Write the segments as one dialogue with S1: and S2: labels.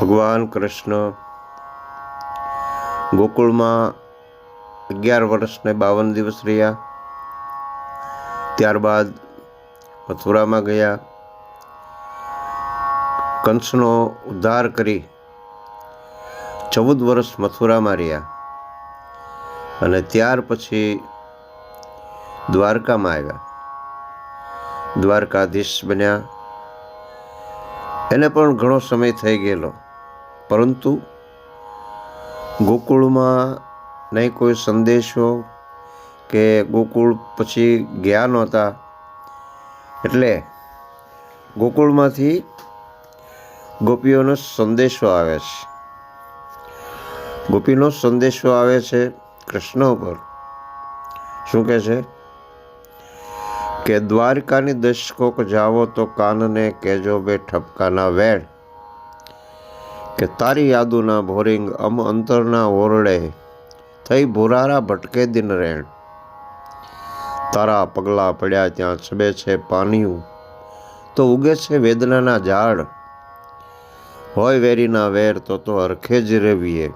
S1: ભગવાન કૃષ્ણ ગોકુળમાં અગિયાર વર્ષને બાવન દિવસ રહ્યા. ત્યારબાદ મથુરામાં ગયા. કંસનો ઉદ્ધાર કરી ચૌદ વર્ષ મથુરામાં રહ્યા અને ત્યાર પછી દ્વારકામાં આવ્યા. દ્વારકાધીશ બન્યા. એને પણ ઘણો સમય થઈ ગયેલો. પરંતુ ગોકુળમાં નહીં કોઈ સંદેશો કે ગોકુળ પછી ગયા નહોતા. એટલે ગોકુળમાંથી ગોપીઓનો સંદેશો આવે છે. ગોપીનો સંદેશો આવે છે કૃષ્ણ ઉપર. શું કહે છે? કે દ્વારકાની દશકોક જાવો તો કાનને કહેજો બે ઠપકાના વેણ કે તારી યાદોના ભોરિંગ અમ અંતરના ઓરડે થઈ ભુરારા ભટકે દિન રેણ. તારા પગલાં પડ્યા ત્યાં છબે છે પાનિયું, તો ઉગે છે વેદનાના ઝાડ. હોય વેરીના વેર તો તો હરખે જ રેવીએ,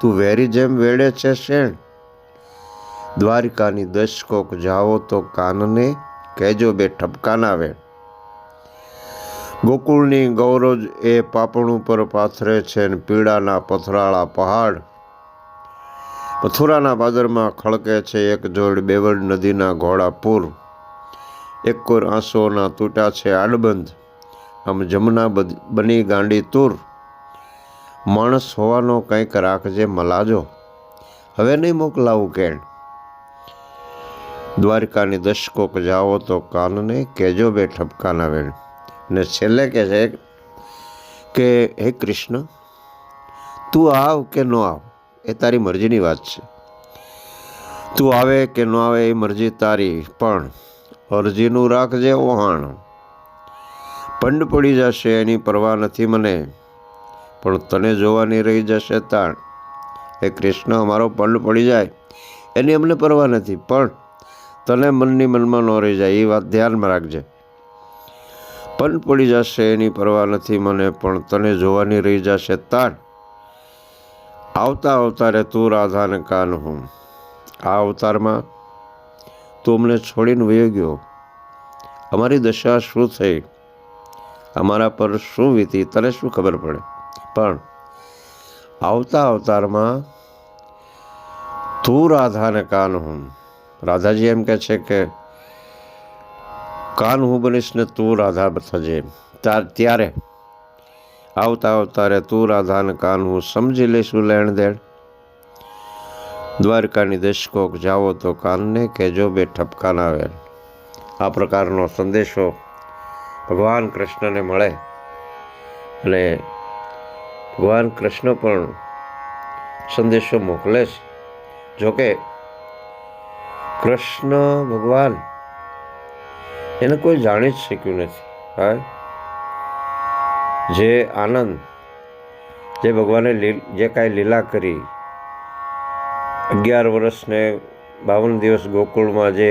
S1: તું વેરી જેમ વેડે છે શેણ. દ્વારિકાની દશકોક જાઓ તો કાનને કહેજો બે ઠપકાના વેણ. ગોકુળની ગૌરજ એ પાપણું પર પાથરે છે ને પીડાના પથરાળા પહાડ મથુરાના બાદરમાં ખળકે છે એક જોડ બેવડ નદીના ઘોડા પૂર. એક કોર આંસુઓના તૂટા છે આડબંધ. આમ જમના બની ગાંડી તૂર. માણસ હોવાનો કંઈક રાખજે મલાજો. હવે નહીં મોકલાવું કેણ. દ્વારકાની દશકોક જાઓ તો કાનને કેજો બે ઠપકાના વેણ. ને છેલ્લે કહે છે કે, હે કૃષ્ણ, તું આવ કે ન આવ, એ તારી મરજીની વાત છે. તું આવે કે ન આવે એ મરજી તારી, પણ અરજીનું રાખજે ઓહાણ. પંડ પડી જશે, એની પરવા નથી મને, પણ તને જોવાની રહી જશે તાણ. હે કૃષ્ણ, અમારો પંડ પડી જાય, એની અમને પરવા નથી, પણ તને મનની મનમાં ન રહી જાય, એ વાત ધ્યાનમાં રાખજે. પંડ પડી જશે, એની પરવા નથી. મને પણ તને જોવાની રહી જશે તાણ. આવતા અવતારે તું રાધાને કાન હું. આ અવતારમાં તું અમને છોડીને વયો ગયો. અમારી દશા શું થઈ? અમારા પર શું વીતી? તને શું ખબર પડે? પણ આવતા અવતારમાં તું રાધાને કાન હું. રાધાજી એમ કહે છે કે કાન હું બનીશ ને તું રાધા થજે. ત્યારે આવતા અવતારે તું રાધાને કાન હું સમજી લઈશું લેણ દેણ. દ્વારકાની દશકોક જાઓ તો કાનને કહેજો બે ઠપકાન આવે આ પ્રકારનો સંદેશો ભગવાન કૃષ્ણને મળે. અને ભગવાન કૃષ્ણ પણ સંદેશો મોકલે છે. જોકે કૃષ્ણ ભગવાન એને કોઈ જાણી જ શક્યું નથી, હા? જે આનંદ, જે ભગવાને જે કાંઈ લીલા કરી, અગિયાર વર્ષને બાવન દિવસ ગોકુળમાં જે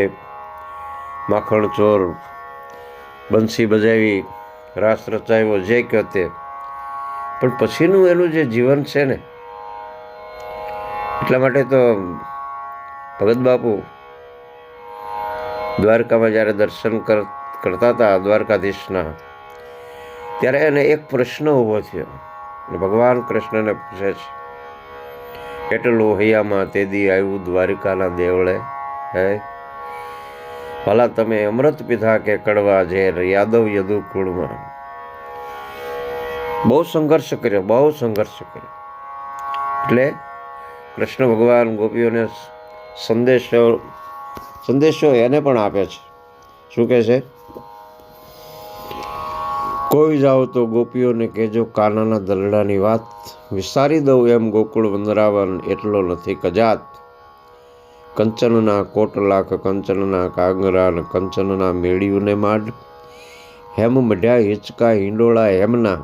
S1: માખણ ચોર, બંસી બજાવી, રાસ રચાવ્યો, જે કહો તે. પણ પછીનું એનું જે જીવન છે ને, એટલા માટે તો ભગત બાપુ દ્વારકામાં જ્યારે દર્શન કર, કરતા હતા દ્વારકાધીશના, ત્યારે એને એક પ્રશ્ન ઊભો થયો ભગવાન કૃષ્ણને પૂછે છે એટલું તે દી આવ્યું દ્વારિકાના દેવળે? હે? ભલા તમે અમૃત પીધા કે કડવા ઝેર યાદવ યદુ કુળમાં બહુ સંઘર્ષ કર્યો, બહુ સંઘર્ષ કર્યો. એટલે કૃષ્ણ ભગવાન ગોપીઓને સંદેશો સંદેશો એને પણ આપે છે. શું કહે છે? કોઈ જાઓ તો ગોપીઓને કહેજો, કાનાના દલડાની વાત વિસારી દઉં એમ ગોકુળ વંદરાવન એટલો નથી કજાત. કંચનના કોટલાક કંચનના કાંગરા કંચનના મેળીઓને માડ. હેમ મઢ્યા હિંચકા હિંડોળા હેમના,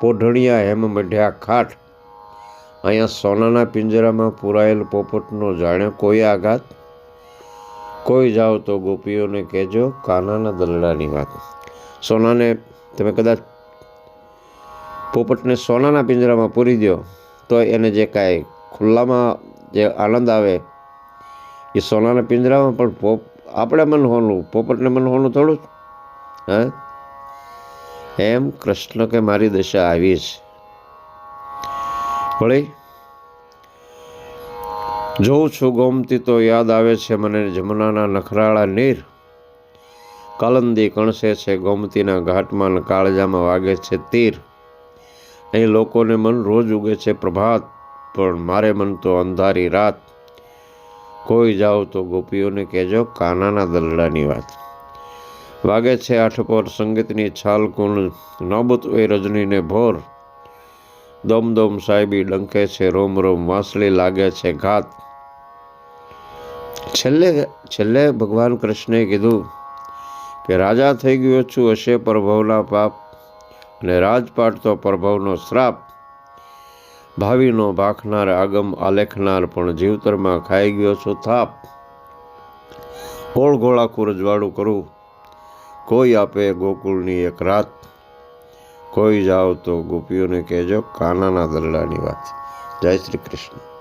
S1: પોઢણિયા હેમ મઢ્યા ખાટ. અહીંયા સોનાના પિંજરામાં પુરાયેલ પોપટનો જાણે કોઈ આઘાત? કોઈ જાઓ તો ગોપીઓને કહેજો કાનાના દલડાની વાત. સોનાને તમે કદાચ પોપટને સોનાના પિંજરામાં પૂરી દો તો એને જે કાંઈ ખુલ્લામાં જે આનંદ આવે, એ સોનાના પિંજરામાં પણ પોપ, આપણે મન હોનું, પોપટને મન હોનું થોડું હે? એમ કૃષ્ણ કે મારી દશા આવી છે વળી જોઉં છું ગોમતી તો યાદ આવે છે મને જમનાના નખરાળા નીર. કાલંદી કણસે છે ગોમતીના ઘાટમાં ને કાળજામાં વાગે છે તીર. અહીં લોકોને મન રોજ ઉગે છે પ્રભાત, પણ મારે મન તો અંધારી રાત. કોઈ જાઓ તો ગોપીઓને કહેજો કાનાના દલડાની વાત. વાગે છે આઠ પર સંગીતની છાલ કુણ નોબત એ રજનીને ભોર. દોમ દોમ સાહેબી ડંકે છે રોમ રોમ, વાંસળી લાગે છે ઘાત. છેલ્લે છેલ્લે ભગવાન કૃષ્ણે કીધું કે રાજા થઈ ગયો છું, હશે પ્રભવના પાપ અને રાજપાટ તો પ્રભવનો શ્રાપ. ભાવિનો ભાખનાર આગમ આલેખનાર પણ જીવતરમાં ખાઈ ગયો છું, થાપ. ગોળ રજવાડું કરું. કોઈ આપે ગોકુળની એક રાત. કોઈ જાઓ તો ગોપીઓને કહેજો, કાનાના દરડાની વાત. જય શ્રી કૃષ્ણ.